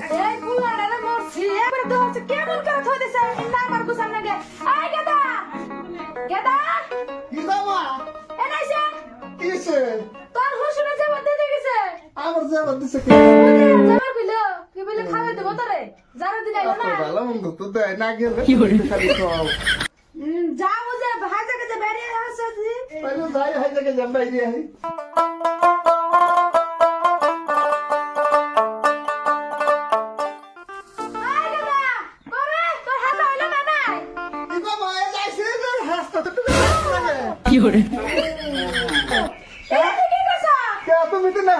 এই পুলারে রে মরছি এবারে হচ্ছে কেমন করে থই দিছে না আমার গুছান না গে আই গেদা! গেদা! কি বাবা এ নাইছে কিসে তোর হুশুরে যে বদে দিয়ে গেছে। আমার যাবার দিছে কি? যাবার কইলো কি বলে খাবে দেবো তোরে? যারা দিন না? ভালো মন্দ তো দেয় না গেলে খালি খাও। হুম, যা বুঝে ভাজা কাজে বেরিয়ে আসছে বাইরে আই আই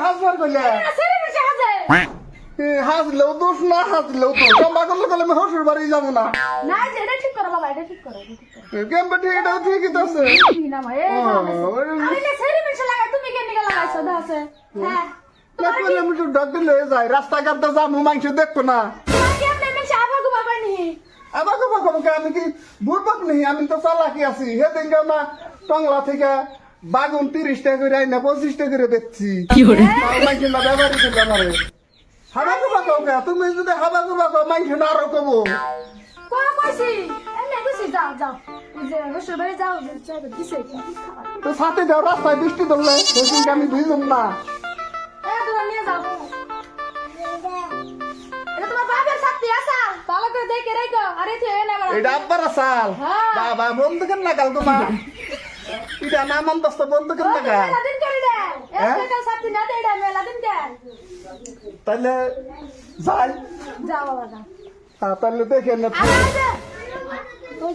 হাজে হাসলেও দোষ না হাসলেও তো জমা করলে তাহলে আমি হসুর বাড়ি যাব না। না ঠিক এটা ঠিক করো ঠিকই তো আছে। দাসে হ্যাঁ আমি তো রাস্তাঘাটে যাব মাংস দেখব না। আমাকে বাবা আমি কি বুড়বাক নেই? আমি তো চালাকি আছি। হে দিন না টংলা থেকে বাগুন তিরিশ টাকা করে আইনা পঁচিশ টাকা করে বেচছি। না ব্যবহার করতে পারে হাবাকে তুমি যদি হাবাকে বাবা মাংস না আরও কবো। তো সাথে যাও রাস্তায় বৃষ্টি ধরলে আমি বুঝলাম না। দেখে রেখো আরে তুই এনে আমার এটা আব্বার আসাল। হ্যাঁ। বাবা বন্ধ কেন লাগাল তোমার? এটা না মান দস্ত বন্ধ কেন লাগাল মেলা দিন করে দে। হ্যাঁ? একটা শক্তি না দে এটা মেলা দিন দে তাহলে যাই। যাও বাবা হ্যাঁ, তাহলে দেখে না। যে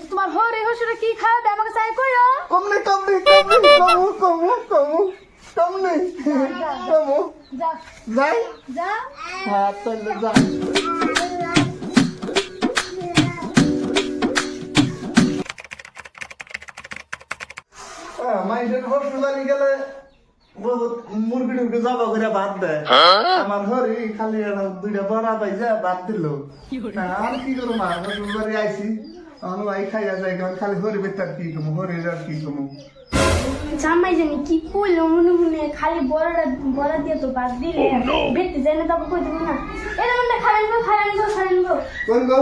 তোমার হরে হসুরে কি খাওয়াবে আমাকে চাই কইও। কমনি কমনি কমনি কমু কমু কমু কমনি কমু যাও। যাই। যাও। হ্যাঁ তাহলে যাই। মাইন্ডের হসপিটালে গেলে বহুত মুরগি টুরগি জবা করে ভাত দেয়। আমার হরি খালি দুইটা বড়া পাই যা ভাত দিল আর কি করব? মা হসপিটালে আইসি আমার আই খাইয়া যায় কারণ খালি হরি বেতার কি কমু হরি আর কি কমু জামাই জানি কি করল মনে মনে খালি বড়টা বড় দিয়ে তো বাদ দিলে। বেতে যায় তবে কই দেবো না এটা খালেন গো খালেন গো খালেন গো। কোন গো?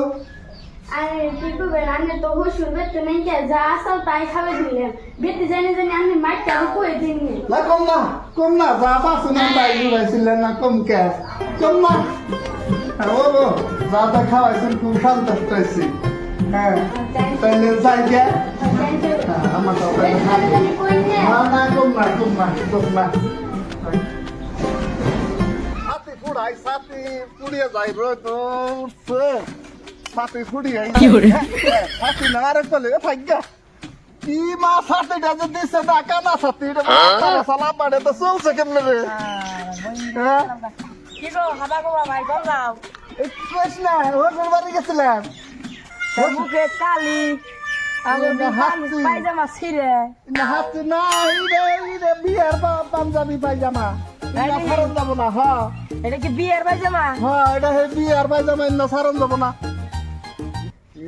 আরে কি করবেন আমি তো হুশুর বেতে নেই কে? যা আসাও তাই খাবে দিলেন বেতে জানি জানি আমি মাইটা কই দিননি না কম না কম না যা বাসু না তাই জুড়াইছিলেন না কম কে? কম না। হ্যাঁ ও যা তা খাওয়াইছেন খুব সন্তুষ্ট হয়েছি। হ্যাঁ তাইলে যাই গে। হ্যাঁ আমার তো না না কম না কম না কম না। সাথে পুড়িয়ে যাই রো উঠছে। সাথে ফুড়িয়ে কি করে? না আরে চলে থাকা কি মা সাথে ডাজে দিছে না কানা সাথে? এটা সালাম বাড়ে তো চলছে কেমনে রে? হ্যাঁ কি গো খাবা গো ভাই যাও। এই কইস না ওর বাড়ি গেছিলাম। মুখে কালি না পায়জামা ছিঁড়ে। না হাসি না এই রে এই রে বিয়ার পাঞ্জাবি পায়জামা। এটা সারন যাব না হ্যাঁ। এটা কি বিয়ের পায়জামা? হ্যাঁ এটা হে বিয়ার পায়জামা না সারন যাব না।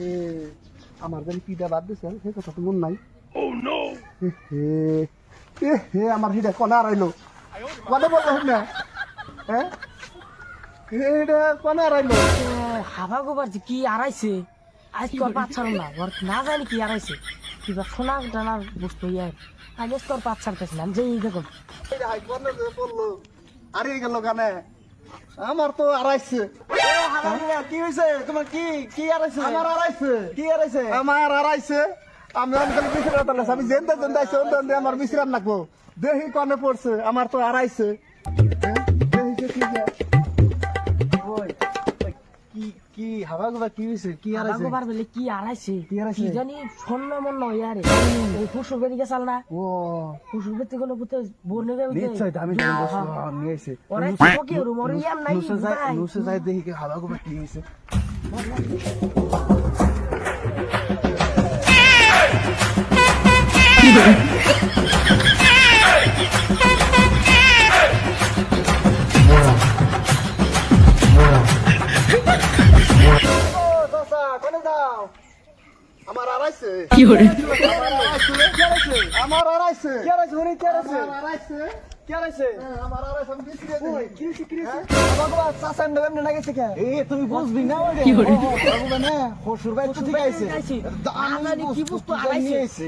এ আমার যেন পিঠা বাদ দিছে সে কথা তো মন নাই। ও হে এ হে আমার হিডা কোনা রাইলো কোনে বলল না। হ্যাঁ এটা কোনা রাইলো হাবা গোবার যে কি আড়াইছে আজ তোর পাচ্ছার না ওর না জানি কি আড়াইছে কিবা সোনা টানার বস্তু ইয়ার আগে তোর পাচ্ছার পেছিলাম যে এই দেখো এটা হাই কোনে যে বলল আরে গেল কানে আমার তো আড়াইছে কি হয়েছে তোমার কি কি আড়াইছে আমার আড়াইছে কি আড়াইছে আমার আড়াইছে আমি অনেক বিশ্রাম তাহলে আমি জেনতে জেনতে আইছে অন্য আমার বিশ্রাম রাখব দেহি কনে পড়ছে। আমার তো আড়াইছে দেখি দেহি যে কি কি হাওয়া গোবা কি হয়েছে কি হাবা আড়াইছে গোবার বলে কি আড়াইছে কি আড়াইছে? কি জানি স্বর্ণ মন্ন ইয়ারে ওই হুসুর বেরি গেছাল না ও। হুসুর বেতে গেলে বুতে বোর নেবে নিশ্চয় দামি দামি বস্তু আহ, নিয়ে এসে ওরাই কি রুম ওর ইয়াম নাই নুসে যায় নুসে যায় দেখি কি হাওয়া গোবা কি হয়েছে ও কি এ তুমি বুঝবি না হসুর ভাই তো ঠিক আছে আমি কি বুঝতো আড়াইছে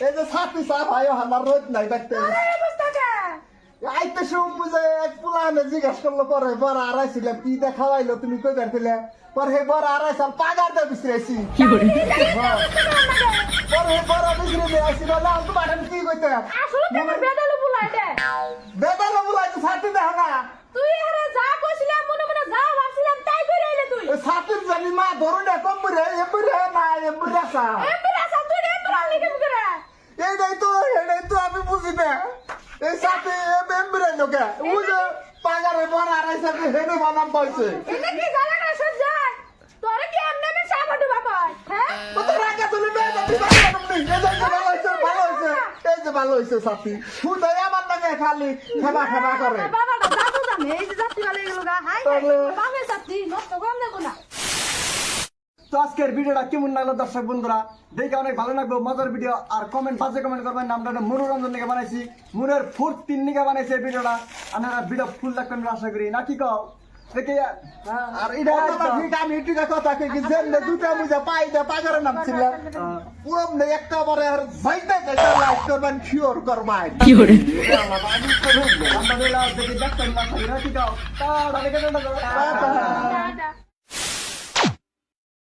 এই যে ছাতি চা ভাই হানার রোদ নাই দেখতে। আইতে শুম বুঝে এক পুলানে জিজ্ঞেস করল পরে বর আড়াইছিলাম কি দেখাইলো তুমি কই দেখছিলে পরে হে বর আড়াইছাল পাগার দে বিসরেছি কি বলি? পরে হে বর বিসরে দে আসিল না তো বাটন কি কইতে? আসলে তোমার বেদালো বুলাইতে বেদালো বুলাইতে ছাতি দেখা না। তুই আরে যা কইছিলাম মনে মনে যা ভাবছিলাম তাই কইরাইলে তুই। ছাতির জানি মা ধরুন কম রে এমরে না এমরে সা এমরে এমবুড়ে লোকে বুঝে পাগারে বড় আড়াইছে হেনে বানাম পাইছে এটা কি জানা না সব যায় তোরে কি এমনি এমনি সাবা ডুবা কয় হ্যাঁ তো রাগা তুমি বেদা দিবা তুমি এই যে ভালো হইছে ভালো হইছে এই যে ভালো হইছে সাথী আমার খালি খেবা খেবা করে বাবাটা জাদু জানে এই যে যাত্রী গালে গেল গা হাই হাই তাহলে- নষ্ট কম দেবো না তো আজকের ভিডিওটা কেমন লাগল দর্শক বন্ধুরা দেখে অনেক ভালো লাগবে মজার ভিডিও আর কমেন্ট বাজে কমেন্ট করবেন নামটা একটা মনোরঞ্জন নিকে বানাইছি মনের ফুট তিন নিকে বানাইছি এই ভিডিওটা আপনারা ভিডিও ফুল দেখবেন আশা করি নাকি কও দেখে আর এটা কথা ঠিক আমি এটুকা কথা কই কি দুটা মুজা পাই দে পাগারে নাম ছিল পুরো নে একটা বারে আর যাইতে যাইতে লাইক করবেন শিওর করবেন কি করে দেখে দেখতেন না নাকি কও তা দেখে টাটা। টাটা